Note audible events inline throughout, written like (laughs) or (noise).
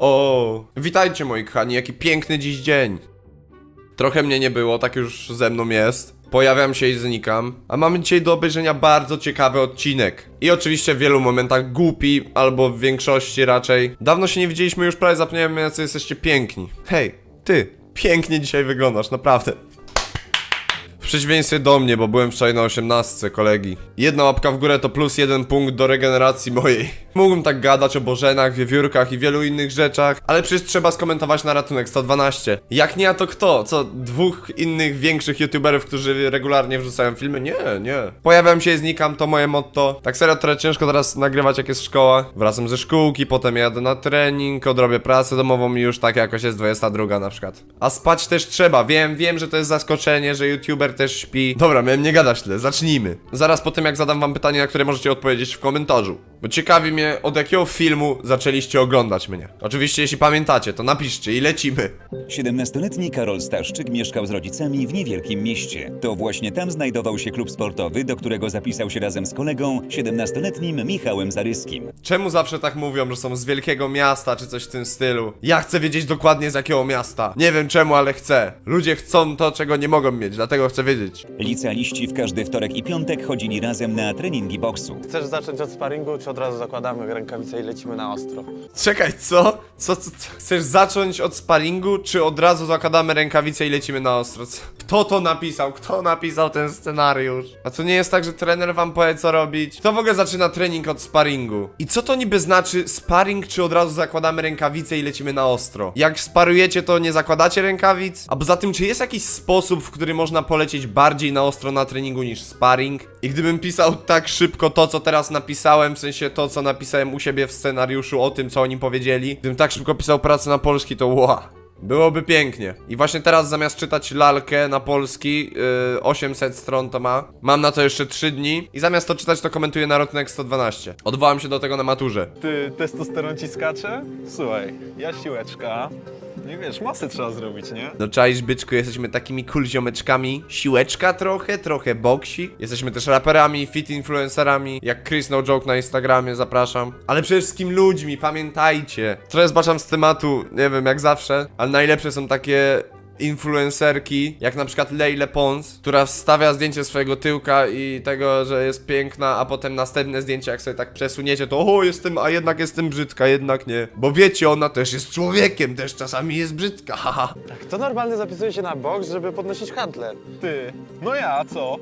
O, witajcie moi kochani, jaki piękny dziś dzień. Trochę mnie nie było, tak już ze mną jest. Pojawiam się i znikam. A mamy dzisiaj do obejrzenia bardzo ciekawy odcinek. I oczywiście w wielu momentach głupi, albo w większości raczej. Dawno się nie widzieliśmy, już prawie zapomniałem, jacy jesteście piękni. Hej, ty, pięknie dzisiaj wyglądasz, naprawdę. W przeciwieństwie do mnie, bo byłem wczoraj na 18 kolegi. Jedna łapka w górę to plus jeden punkt do regeneracji mojej. (laughs) Mógłbym tak gadać o bożenach, wiewiórkach i wielu innych rzeczach, ale przecież trzeba skomentować na ratunek 112. Jak nie, a to kto? Co, dwóch innych większych youtuberów, którzy regularnie wrzucają filmy? Nie, nie. Pojawiam się i znikam, to moje motto. Tak serio, trochę ciężko teraz nagrywać jak jest szkoła. Wracam ze szkółki, potem jadę na trening, odrobię pracę domową i już tak jakoś jest 22 na przykład. A spać też trzeba, wiem, wiem, że to jest zaskoczenie, że youtuber też śpi. Dobra, miałem nie gadać tyle, zacznijmy. Zaraz po tym jak zadam wam pytanie, na które możecie odpowiedzieć w komentarzu. Bo ciekawi mnie, od jakiego filmu zaczęliście oglądać mnie. Oczywiście, jeśli pamiętacie, to napiszcie i lecimy. 17-letni Karol Staszczyk mieszkał z rodzicami w niewielkim mieście. To właśnie tam znajdował się klub sportowy, do którego zapisał się razem z kolegą, 17-letnim Michałem Zaryskim. Czemu zawsze tak mówią, że są z wielkiego miasta, czy coś w tym stylu? Ja chcę wiedzieć dokładnie z jakiego miasta. Nie wiem czemu, ale chcę. Ludzie chcą to, czego nie mogą mieć, dlatego chcę wiedzieć. Licealiści w każdy wtorek i piątek chodzili razem na treningi boksu. Chcesz zacząć od sparingu, czy od razu zakładamy rękawice i lecimy na ostro? Czekaj, co? Co, co, co? Chcesz zacząć od sparingu, czy od razu zakładamy rękawice i lecimy na ostro? Co? Kto to napisał? Kto napisał ten scenariusz? A to nie jest tak, że trener wam powie co robić? Kto w ogóle zaczyna trening od sparingu? I co to niby znaczy sparring, czy od razu zakładamy rękawice i lecimy na ostro? Jak sparujecie, to nie zakładacie rękawic? A poza tym, czy jest jakiś sposób, w który można polecieć bardziej na ostro na treningu niż sparring? I gdybym pisał tak szybko to, co teraz napisałem, w sensie to, co napisałem u siebie w scenariuszu o tym, co oni powiedzieli, gdybym tak szybko pisał pracę na polski, to ła. Byłoby pięknie. I właśnie teraz zamiast czytać lalkę na polski, yy, 800 stron to ma, mam na to jeszcze 3 dni i zamiast to czytać, to komentuję na Rotunek 112. Odwołam się do tego na maturze. Ty, testosteron ci skacze? Słuchaj, ja siłeczka. Nie wiesz, masy trzeba zrobić, nie? No czaisz, byczku, jesteśmy takimi cool ziomeczkami. Siłeczka trochę, trochę boksi. Jesteśmy też raperami, fit influencerami, jak Chris No Joke na Instagramie, zapraszam. Ale przede wszystkim ludźmi, pamiętajcie. Trochę zbaczam z tematu, nie wiem, jak zawsze, ale najlepsze są takie influencerki, jak na przykład Leile Pons, która wstawia zdjęcie swojego tyłka i tego, że jest piękna, a potem następne zdjęcie, jak sobie tak przesuniecie, to o, jestem, a jednak jestem brzydka, jednak nie. Bo wiecie, ona też jest człowiekiem, też czasami jest brzydka, (laughs) haha. Kto normalny zapisuje się na boks, żeby podnosić handle? Ty, no ja, a co?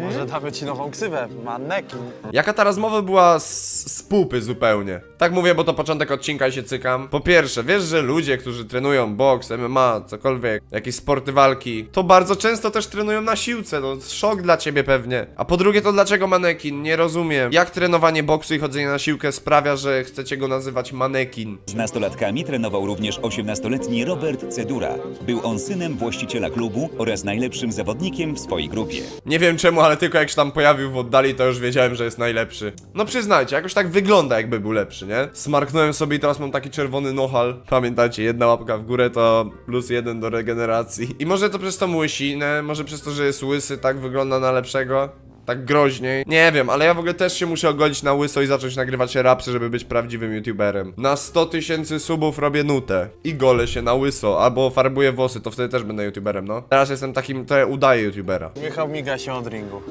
Może damy ci nową ksywę, manekin. Jaka ta rozmowa była z, z pupy zupełnie. Tak mówię, bo to początek odcinka i się cykam. Po pierwsze, wiesz, że ludzie, którzy trenują boks, MMA, cokolwiek, jakieś sporty walki, to bardzo często też trenują na siłce, no szok dla ciebie pewnie. A po drugie, to dlaczego manekin? Nie rozumiem. Jak trenowanie boksu i chodzenie na siłkę sprawia, że chcecie go nazywać manekin? Z nastolatkami trenował również 18-letni Robert Cedura. Był on synem właściciela klubu oraz najlepszym zawodnikiem w swojej grupie. Nie wiem czemu, ale tylko jak się tam pojawił w oddali, to już wiedziałem, że jest najlepszy. No przyznajcie, jakoś tak wygląda, jakby był lepszy, nie? Smarknąłem sobie i teraz mam taki czerwony nohal. Pamiętajcie, jedna łapka w górę to plus jeden do regeneracji. I może to przez tą łysinę, może przez to, że jest łysy, tak wygląda na lepszego. Tak groźniej. Nie wiem, ale ja w ogóle też się muszę ogolić na łyso i zacząć nagrywać rapsy, żeby być prawdziwym youtuberem. Na 100 tysięcy subów robię nutę. I golę się na łyso, albo farbuję włosy, to wtedy też będę youtuberem, no. Teraz jestem takim, to udaję youtubera. Michał miga się od ringu.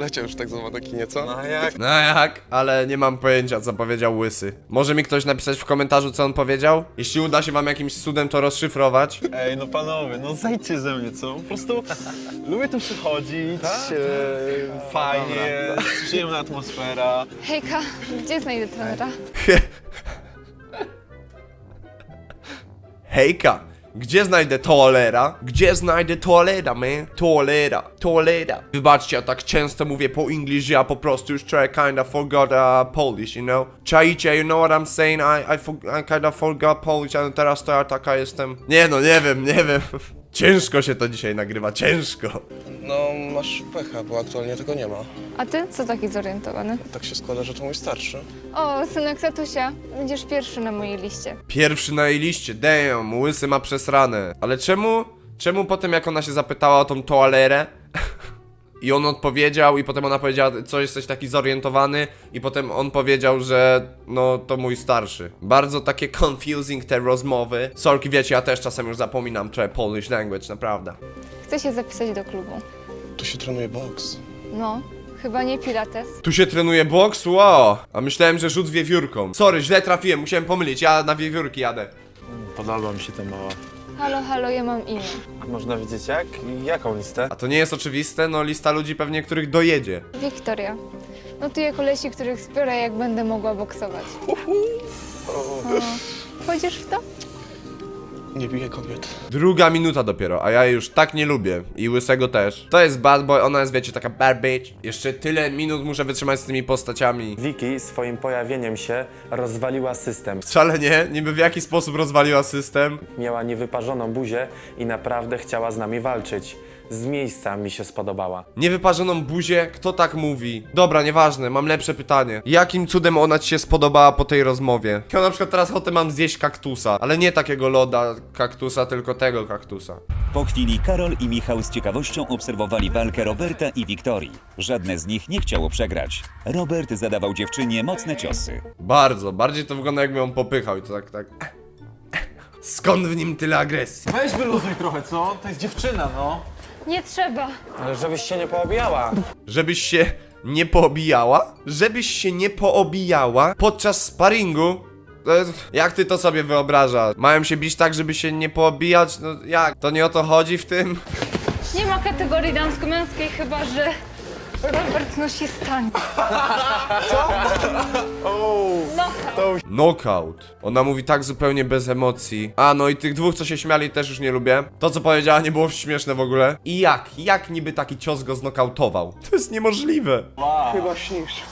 Poleciał już tak za manekinie, co? No jak? No jak? Ale nie mam pojęcia, co powiedział Łysy. Może mi ktoś napisać w komentarzu, co on powiedział? Jeśli uda się wam jakimś cudem to rozszyfrować. Ej, no panowie, no zejdźcie ze mnie, co? Po prostu (laughs) lubię tu przychodzić, e, fajnie, (laughs) przyjemna atmosfera. Hejka, gdzie znajdę trenera? Hejka! Gdzie znajdę toalera? Gdzie znajdę toalera, man? Toalera, toalera. Wybaczcie, ja tak często mówię po że ja po prostu już trochę kinda forgot uh, Polish, you know? Czaicie, you know what I'm saying? I, I, for, I kinda forgot Polish, ale teraz to ja taka jestem... Nie no, nie wiem, nie wiem. (laughs) Ciężko się to dzisiaj nagrywa, ciężko. Masz pecha, bo aktualnie tego nie ma. A ty co taki zorientowany? Tak się składa, że to mój starszy. O, synek tatusia, będziesz pierwszy na mojej liście. Pierwszy na jej liście, damn, łysy ma przesrane. Ale czemu, czemu potem jak ona się zapytała o tą toalerę, (laughs) I on odpowiedział i potem ona powiedziała, co jesteś taki zorientowany i potem on powiedział, że no to mój starszy. Bardzo takie confusing te rozmowy. Sorki, wiecie, ja też czasem już zapominam trochę Polish language, naprawdę. Chcę się zapisać do klubu. Tu się trenuje boks. No, chyba nie pilates. Tu się trenuje boks? Wow! A myślałem, że rzut wiewiórką. Sorry, źle trafiłem, musiałem pomylić, ja na wiewiórki jadę. Podoba mi się ta mała. Halo, halo, ja mam imię. Można widzieć jak? Jaką listę? A to nie jest oczywiste? No lista ludzi pewnie, których dojedzie. Wiktoria. Notuję kolesi, których zbiorę, jak będę mogła boksować. O. Wchodzisz w to? Nie bije kobiet. Druga minuta dopiero, a ja jej już tak nie lubię. I łysego też. To jest bad boy, ona jest, wiecie, taka bad bitch. Jeszcze tyle minut muszę wytrzymać z tymi postaciami. Wiki swoim pojawieniem się rozwaliła system. Wcale nie, niby w jaki sposób rozwaliła system. Miała niewyparzoną buzię i naprawdę chciała z nami walczyć. Z miejsca mi się spodobała. Niewyparzoną buzię, kto tak mówi? Dobra, nieważne, mam lepsze pytanie. Jakim cudem ona ci się spodobała po tej rozmowie? Ja na przykład teraz ochotę mam zjeść kaktusa, ale nie takiego loda kaktusa, tylko tego kaktusa. Po chwili Karol i Michał z ciekawością obserwowali walkę Roberta i Wiktorii. Żadne z nich nie chciało przegrać. Robert zadawał dziewczynie mocne ciosy. Bardzo, bardziej to wygląda jakby on popychał i to tak, tak. Skąd w nim tyle agresji? Weź wyluzuj trochę, co? To jest dziewczyna, no. Nie trzeba. Ale żebyś się nie poobijała. Żebyś się nie poobijała? Żebyś się nie poobijała podczas sparingu? To jest- Jak ty to sobie wyobrażasz? Mają się bić tak, żeby się nie poobijać? No jak? To nie o to chodzi w tym? Nie ma kategorii damsko-męskiej, chyba że Robert nosi stan. Co? No, Knockout. Ona mówi tak zupełnie bez emocji. A no i tych dwóch, co się śmiali, też już nie lubię. To, co powiedziała, nie było śmieszne w ogóle. I jak? Jak niby taki cios go znokautował? (laughs) To jest niemożliwe. Chyba śnisz.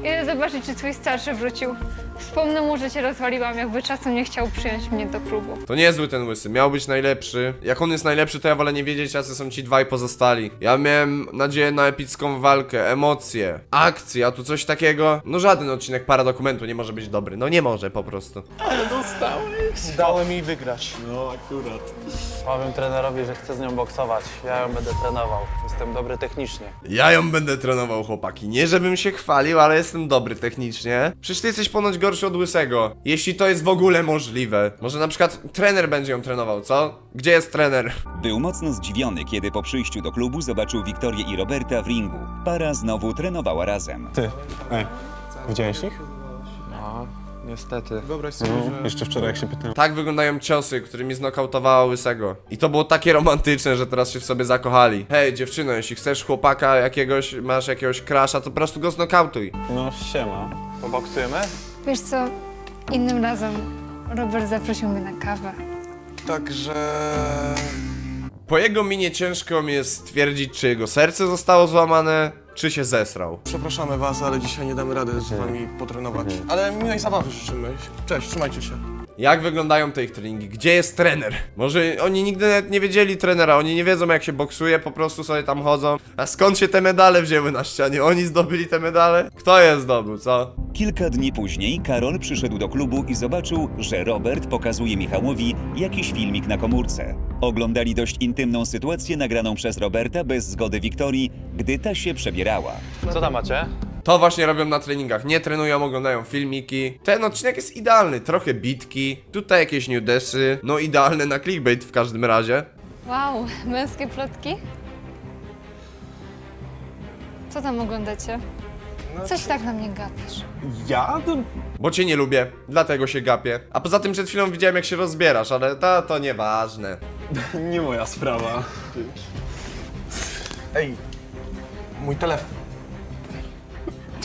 Idę zobaczyć, czy twój starszy wrócił. Wspomnę mu, że cię rozwaliłam, jakby czasem nie chciał przyjąć mnie do klubu. To niezły ten łysy, miał być najlepszy. Jak on jest najlepszy, to ja wolę nie wiedzieć, jacy są ci dwaj pozostali. Ja miałem nadzieję na epicką walkę, emocje, akcje, a tu coś takiego. No żaden odcinek paradokumentu nie może być dobry. No nie może po prostu. Dałem jej wygrać. No akurat. Powiem trenerowi, że chcę z nią boksować. Ja ją będę trenował. Jestem dobry technicznie. Ja ją będę trenował, chłopaki. Nie żebym się chwalił, ale jestem dobry technicznie. Przecież ty jesteś ponoć gorszy od łysego. Jeśli to jest w ogóle możliwe. Może na przykład trener będzie ją trenował, co? Gdzie jest trener? Był mocno zdziwiony, kiedy po przyjściu do klubu zobaczył Wiktorię i Roberta w ringu. Para znowu trenowała razem. Ty, ej, widziałeś ich? Niestety. Wyobraź sobie, że... Jeszcze wczoraj jak się pytałem. Tak wyglądają ciosy, którymi znokautowała łysego. I to było takie romantyczne, że teraz się w sobie zakochali. Hej, dziewczyno, jeśli chcesz chłopaka jakiegoś, masz jakiegoś crasha, to po prostu go znokautuj. No siema. Poboksujemy? Wiesz co, innym razem Robert zaprosił mnie na kawę. Także... Po jego minie ciężko mi jest stwierdzić, czy jego serce zostało złamane, czy się zesrał. Przepraszamy was, ale dzisiaj nie damy rady z wami potrenować. Ale miłej zabawy życzymy. Cześć, trzymajcie się. Jak wyglądają te ich treningi? Gdzie jest trener? Może oni nigdy nawet nie wiedzieli trenera, oni nie wiedzą jak się boksuje, po prostu sobie tam chodzą. A skąd się te medale wzięły na ścianie? Oni zdobyli te medale? Kto je zdobył, co? Kilka dni później Karol przyszedł do klubu i zobaczył, że Robert pokazuje Michałowi jakiś filmik na komórce. Oglądali dość intymną sytuację nagraną przez Roberta bez zgody Wiktorii, gdy ta się przebierała. Co tam macie? To właśnie robią na treningach. Nie trenują, oglądają filmiki. Ten odcinek jest idealny. Trochę bitki, tutaj jakieś nudesy. No idealny na clickbait w każdym razie. Wow, męskie plotki? Co tam oglądacie? Coś tak na mnie gapisz. Ja? To... Bo cię nie lubię, dlatego się gapię. A poza tym przed chwilą widziałem jak się rozbierasz, ale to, to nieważne. (laughs) Nie moja sprawa. Ej, mój telefon.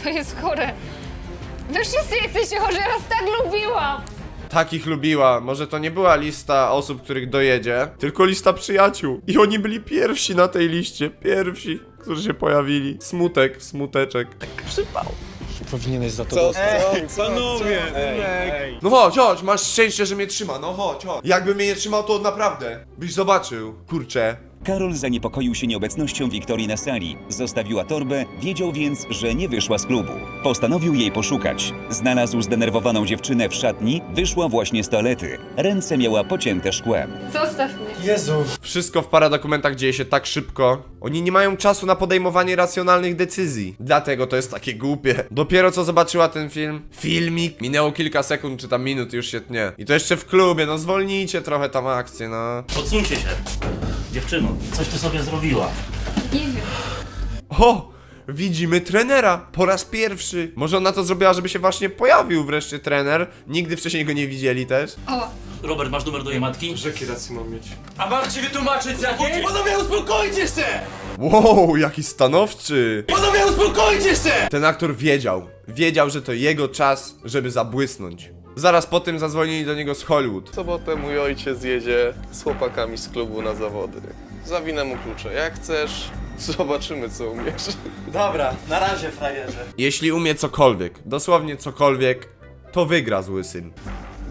To jest chore. Wy wszyscy jesteście chorzy, ja was tak lubiłam! Takich lubiła. Może to nie była lista osób, których dojedzie, tylko lista przyjaciół. I oni byli pierwsi na tej liście. Pierwsi, którzy się pojawili. Smutek, smuteczek. Powinieneś za to dostać. Ej, panowie! Ej, No chodź, chodź, masz szczęście, że mnie trzyma. No chodź, chodź. Jakby mnie nie trzymał, to naprawdę byś zobaczył. Kurczę. Karol zaniepokoił się nieobecnością Wiktorii na sali. Zostawiła torbę, wiedział więc, że nie wyszła z klubu. Postanowił jej poszukać. Znalazł zdenerwowaną dziewczynę w szatni, wyszła właśnie z toalety. Ręce miała pocięte szkłem. Zostaw mnie. Jezu. Wszystko w paradokumentach dzieje się tak szybko. Oni nie mają czasu na podejmowanie racjonalnych decyzji. Dlatego to jest takie głupie. Dopiero co zobaczyła ten film, filmik, minęło kilka sekund czy tam minut już się tnie. I to jeszcze w klubie, no zwolnijcie trochę tam akcję, no. Odsuńcie się. Dziewczyno, coś ty sobie zrobiła. Nie wiem. O! Widzimy trenera po raz pierwszy. Może ona to zrobiła, żeby się właśnie pojawił wreszcie trener. Nigdy wcześniej go nie widzieli też. O, Robert, masz numer do jej matki? Jakie racje mam mieć? A mam ci wytłumaczyć jakie? Panowie, uspokójcie się! Wow, jaki stanowczy! Panowie, uspokójcie się! Ten aktor wiedział. Wiedział, że to jego czas, żeby zabłysnąć. Zaraz po tym zadzwonili do niego z Hollywood. W sobotę mój ojciec jedzie z chłopakami z klubu na zawody. Zawinę mu klucze. Jak chcesz, zobaczymy co umiesz. Dobra, na razie frajerze. Jeśli umie cokolwiek, dosłownie cokolwiek, to wygra z łysym.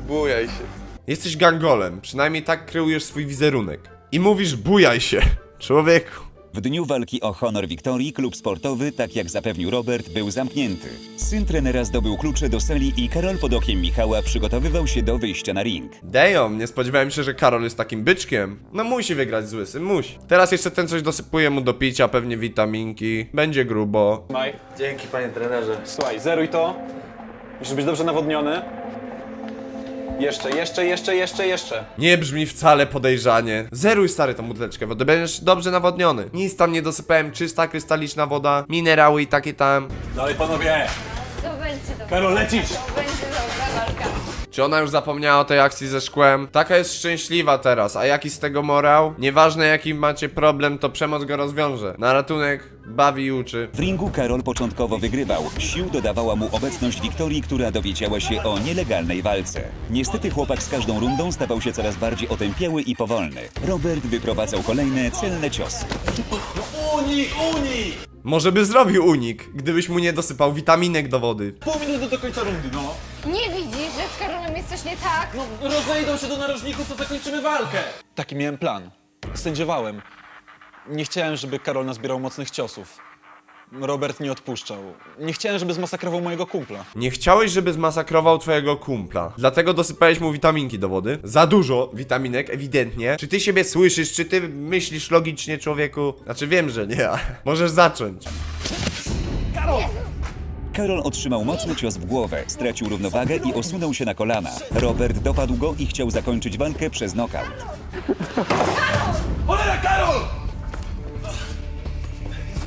Bujaj się. Jesteś gangolem, przynajmniej tak kreujesz swój wizerunek. I mówisz bujaj się, człowieku. W dniu walki o honor Wiktorii klub sportowy, tak jak zapewnił Robert, był zamknięty. Syn trenera zdobył klucze do sali i Karol pod okiem Michała przygotowywał się do wyjścia na ring. Damn, nie spodziewałem się, że Karol jest takim byczkiem. No musi wygrać z łysym, musi. Teraz jeszcze ten coś dosypuje mu do picia, pewnie witaminki. Będzie grubo. Maj, Dzięki panie trenerze. słuchaj, zeruj to. Musisz być dobrze nawodniony. Jeszcze, jeszcze, jeszcze, jeszcze, jeszcze. Nie brzmi wcale podejrzanie. Zeruj stary tą buteleczkę wody, będziesz dobrze nawodniony. Nic tam nie dosypałem, czysta, krystaliczna woda, minerały i takie tam. Dalej panowie, to będzie dobra. Karol lecisz! To będzie dobra walka. Czy ona już zapomniała o tej akcji ze szkłem? Taka jest szczęśliwa teraz, a jaki z tego morał? Nieważne jaki macie problem, to przemoc go rozwiąże. Na ratunek bawi i uczy. W ringu Karol początkowo wygrywał. Sił dodawała mu obecność Wiktorii, która dowiedziała się o nielegalnej walce. Niestety chłopak z każdą rundą stawał się coraz bardziej otępiały i powolny. Robert wyprowadzał kolejne celne ciosy. Unik, unik! Może by zrobił unik, gdybyś mu nie dosypał witaminek do wody. Pół minuty do końca rundy, no. Nie widzisz, że z Karolem jest coś nie tak? No, rozejdą się do narożników, to zakończymy walkę. Taki miałem plan. Sędziowałem. Nie chciałem, żeby Karol nazbierał mocnych ciosów. Robert nie odpuszczał. Nie chciałem, żeby zmasakrował mojego kumpla. Nie chciałeś, żeby zmasakrował twojego kumpla. Dlatego dosypałeś mu witaminki do wody. Za dużo witaminek, ewidentnie. Czy ty siebie słyszysz? Czy ty myślisz logicznie, człowieku? Znaczy wiem, że nie. (laughs) a Możesz zacząć. Karol otrzymał mocny cios w głowę, stracił równowagę i osunął się na kolana. Robert dopadł go i chciał zakończyć walkę przez nokaut. Cholera, Karol!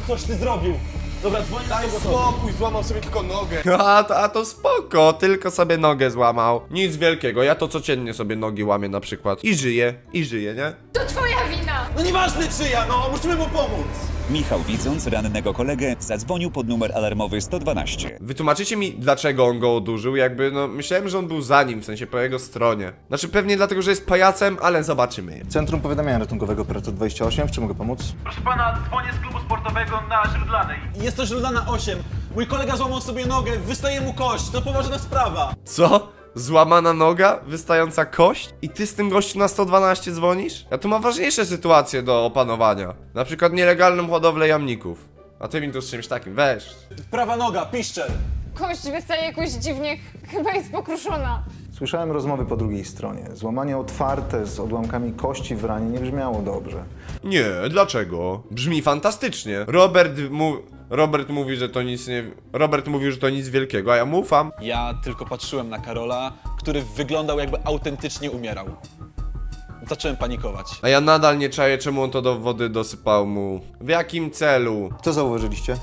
Coś ty zrobił. Dobra, dzwoń na tego Spokój, złamał sobie tylko nogę. (laughs) A to, a to spoko, tylko sobie nogę złamał. Nic wielkiego, ja to codziennie sobie nogi łamię na przykład. I żyję, i żyję, nie? To twoja wina! No nieważne czyja, no, musimy mu pomóc. Michał, widząc rannego kolegę, zadzwonił pod numer alarmowy 112. Wytłumaczycie mi, dlaczego on go odurzył? Jakby, no, myślałem, że on był za nim, w sensie po jego stronie. Znaczy, pewnie dlatego, że jest pajacem, ale zobaczymy. Centrum Powiadamiania Ratunkowego Operator 28, w czym mogę pomóc? Proszę pana, dzwonię z klubu sportowego na Źródlanej. Jest to Źródlana 8. Mój kolega złamał sobie nogę, wystaje mu kość, to poważna sprawa. Co? Złamana noga? Wystająca kość? I ty z tym gościu na 112 dzwonisz? Ja tu mam ważniejsze sytuacje do opanowania. Na przykład nielegalną hodowlę jamników. A ty mi tu z czymś takim, weź. Prawa noga, piszczel. Kość wystaje jakoś dziwnie, chyba jest pokruszona. Słyszałem rozmowy po drugiej stronie. Złamanie otwarte z odłamkami kości w ranie nie brzmiało dobrze. Nie, dlaczego? Brzmi fantastycznie. Robert mu... Robert mówi, że to nic nie... Robert mówił, że to nic wielkiego, a ja mu ufam. Ja tylko patrzyłem na Karola, który wyglądał jakby autentycznie umierał. Zacząłem panikować. A ja nadal nie czaję, czemu on to do wody dosypał mu. W jakim celu? Co zauważyliście?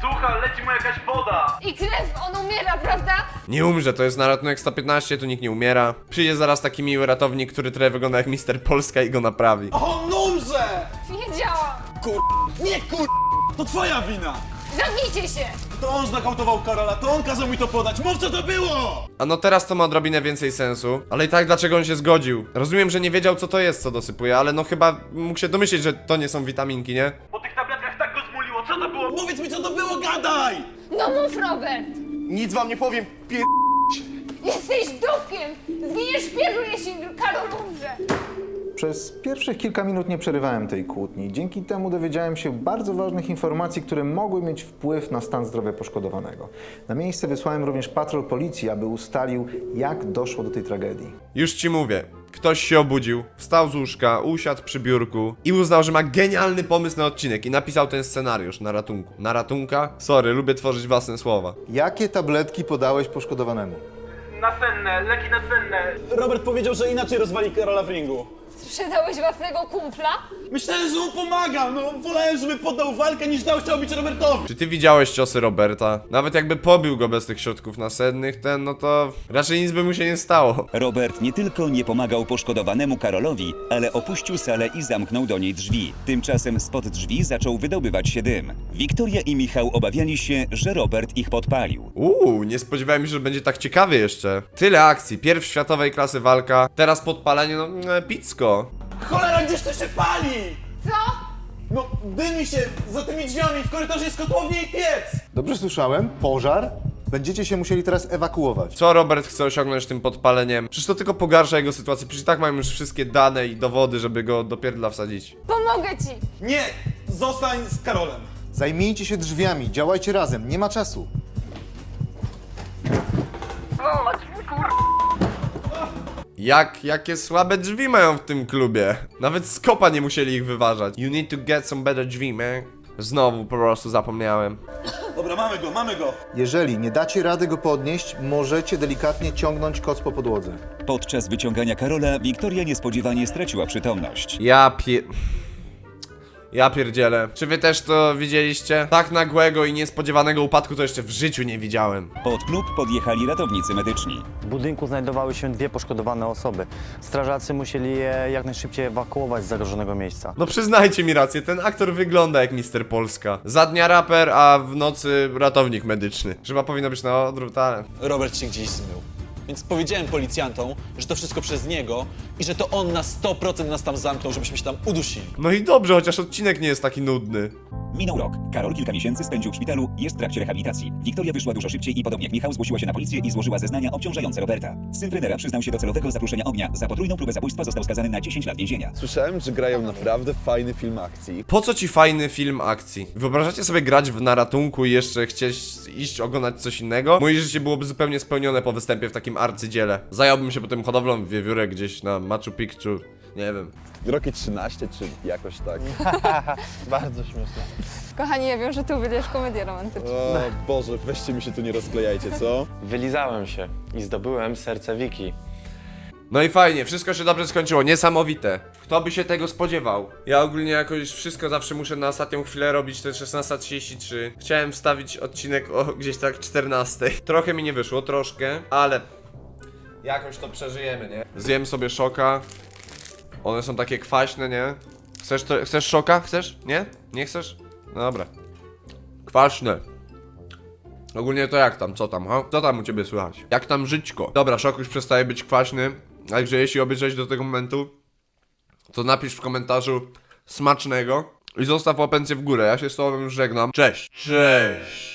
Słuchaj, leci mu jakaś woda. I krew, on umiera, prawda? Nie umrze, to jest na ratunek 115, tu nikt nie umiera. Przyjdzie zaraz taki miły ratownik, który trochę wygląda jak Mister Polska i go naprawi. On umrze! Wiedziałam! Nie kur... To twoja wina! Zamknijcie się! To on znakautował Karola, to on kazał mi to podać. Mów co to było! A no teraz to ma odrobinę więcej sensu. Ale i tak dlaczego on się zgodził? Rozumiem, że nie wiedział co to jest, co dosypuje, ale no chyba mógł się domyśleć, że to nie są witaminki, nie? Po tych tabletkach tak go zmuliło, co to było? Powiedz mi co to było, gadaj! No mów, Robert! Nic wam nie powiem, pier... Jesteś dupkiem! Zginiesz w pieru, jeśli Karol umrze! Przez pierwszych kilka minut nie przerywałem tej kłótni. Dzięki temu dowiedziałem się bardzo ważnych informacji, które mogły mieć wpływ na stan zdrowia poszkodowanego. Na miejsce wysłałem również patrol policji, aby ustalił, jak doszło do tej tragedii. Już ci mówię. Ktoś się obudził, wstał z łóżka, usiadł przy biurku i uznał, że ma genialny pomysł na odcinek i napisał ten scenariusz na ratunku. Na ratunka? Sorry, lubię tworzyć własne słowa. Jakie tabletki podałeś poszkodowanemu? Nasenne, leki nasenne. Robert powiedział, że inaczej rozwali Karola w ringu. Sprzedałeś własnego kumpla? Myślałem, że mu pomaga, no wolałem, żeby poddał walkę, niż dał się obić Robertowi. Czy ty widziałeś ciosy Roberta? Nawet jakby pobił go bez tych środków nasennych, ten, no to raczej nic by mu się nie stało. Robert nie tylko nie pomagał poszkodowanemu Karolowi, ale opuścił salę i zamknął do niej drzwi. Tymczasem spod drzwi zaczął wydobywać się dym. Wiktoria i Michał obawiali się, że Robert ich podpalił. Uuu, nie spodziewałem się, że będzie tak ciekawy jeszcze. Tyle akcji, pierw światowej klasy walka, teraz podpalenie, no e, picko. Cholera, gdzieś to się pali! Co? No, dymi się za tymi drzwiami, w korytarzu jest kotłownia i piec! Dobrze słyszałem? Pożar? Będziecie się musieli teraz ewakuować. Co Robert chce osiągnąć tym podpaleniem? Przecież to tylko pogarsza jego sytuację, przecież i tak mamy już wszystkie dane i dowody, żeby go do pierdla wsadzić. Pomogę ci! Nie! Zostań z Karolem! Zajmijcie się drzwiami, działajcie razem, nie ma czasu. Jak, jakie słabe drzwi mają w tym klubie? Nawet z kopa nie musieli ich wyważać. You need to get some better drzwi, man. Znowu po prostu zapomniałem. Dobra, mamy go, mamy go! Jeżeli nie dacie rady go podnieść, możecie delikatnie ciągnąć koc po podłodze. Podczas wyciągania Karola Wiktoria niespodziewanie straciła przytomność. Ja pie... Ja pierdzielę. Czy wy też to widzieliście? Tak nagłego i niespodziewanego upadku to jeszcze w życiu nie widziałem. Pod klub podjechali ratownicy medyczni. W budynku znajdowały się dwie poszkodowane osoby. Strażacy musieli je jak najszybciej ewakuować z zagrożonego miejsca. No przyznajcie mi rację, ten aktor wygląda jak Mister Polska. Za dnia raper, a w nocy ratownik medyczny. Chyba powinno być na odwrót, ale... Robert się gdzieś zmył. Więc powiedziałem policjantom, że to wszystko przez niego i że to on na 100% nas tam zamknął, żebyśmy się tam udusili. No i dobrze, chociaż odcinek nie jest taki nudny. Minął rok. Karol kilka miesięcy spędził w szpitalu, jest w trakcie rehabilitacji. Wiktoria wyszła dużo szybciej i podobnie jak Michał zgłosiła się na policję i złożyła zeznania obciążające Roberta. Syn trenera przyznał się do celowego zapruszenia ognia. Za potrójną próbę zabójstwa został skazany na 10 lat więzienia. Słyszałem, że grają naprawdę fajny film akcji. Po co ci fajny film akcji? Wyobrażacie sobie grać w na ratunku i jeszcze chcieć iść oglądać coś innego? Moje życie byłoby zupełnie spełnione po występie w takim arcydziele. Zająłbym się potem hodowlą wiewiórek gdzieś na Machu Picchu. Nie wiem. Roki 13 czy jakoś tak. (laughs) Bardzo śmieszne. Kochani, ja wiem, że ty uwielbiasz komedię romantyczną. O Boże, weźcie mi się tu nie rozklejajcie, co? Wylizałem się i zdobyłem serce Wiki. No i fajnie, wszystko się dobrze skończyło, niesamowite. Kto by się tego spodziewał? Ja ogólnie jakoś wszystko zawsze muszę na ostatnią chwilę robić, to jest 16.33. Chciałem wstawić odcinek o gdzieś tak 14. Trochę mi nie wyszło, troszkę, ale jakoś to przeżyjemy, nie? Zjem sobie szoka. One są takie kwaśne, nie? Chcesz, to, chcesz szoka? Chcesz? Nie? Nie chcesz? No Dobra. Kwaśne. Ogólnie to jak tam, co tam, ha? Co tam u ciebie słychać? Jak tam żyćko? Dobra, szok już przestaje być kwaśny, także jeśli obejrzeć do tego momentu, to napisz w komentarzu smacznego i zostaw łapencję w górę. Ja się z tobą już żegnam. Cześć! Cześć!